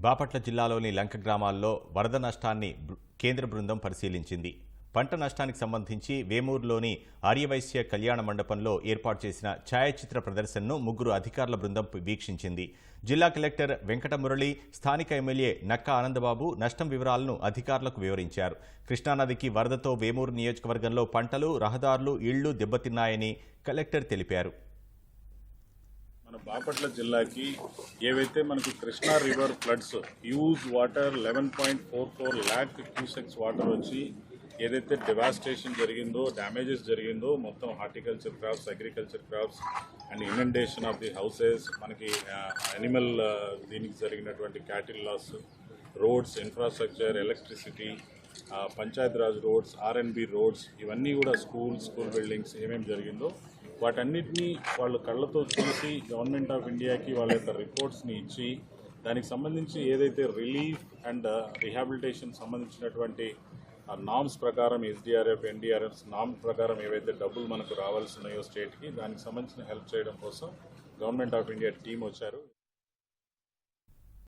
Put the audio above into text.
బాపట్ల జిల్లాలోని లంక గ్రామాల్లో వరద నష్టాన్ని కేంద్ర బృందం పరిశీలించింది. పంట నష్టానికి సంబంధించి వేమూరులోని ఆర్యవైశ్య కళ్యాణ మండపంలో ఏర్పాటు చేసిన ఛాయాచిత్ర ప్రదర్శనను ముగ్గురు అధికారుల బృందం వీక్షించింది. జిల్లా కలెక్టర్ వెంకటమురళి స్థానిక ఎమ్మెల్యే నక్కా ఆనందబాబు నష్టం వివరాలను అధికారులకు వివరించారు. కృష్ణానదికి వరదతో వేమూరు నియోజకవర్గంలో పంటలు రహదారులు ఇళ్ళు దెబ్బతిన్నాయని కలెక్టర్ తెలిపారు. మన బాపట్ల జిల్లాకి ఏవైతే మనకు Krishna river floods huge water eleven point four four lakh cusecs water వచ్చి ఏదైతే డివాస్టేషన్ జరిగిందో డ్యామేజెస్ జరిగిందో మొత్తం horticulture crops agriculture crops and inundation of the houses మనకి అనిమల్ దీనికి జరిగినటువంటి cattle loss roads infrastructure electricity panchayat raj roads RNB roads ఇవన్నీ కూడా స్కూల్స్ స్కూల్ బిల్డింగ్స్ ఏమేమి జరిగిందో వాటన్నిటినీ వాళ్ళు కళ్ళతో చూసి గవర్నమెంట్ ఆఫ్ ఇండియాకి వాళ్ళ యొక్క రిపోర్ట్స్ని ఇచ్చి దానికి సంబంధించి ఏదైతే రిలీఫ్ అండ్ రిహాబిలిటేషన్ సంబంధించినటువంటి నామ్స్ ప్రకారం ఎస్డిఆర్ఎఫ్ ఎన్డీఆర్ఎఫ్ నామ్ ప్రకారం ఏవైతే డబ్బులు మనకు రావాల్సి ఉన్నాయో స్టేట్కి దానికి సంబంధించిన హెల్ప్ చేయడం కోసం గవర్నమెంట్ ఆఫ్ ఇండియా టీం వచ్చారు.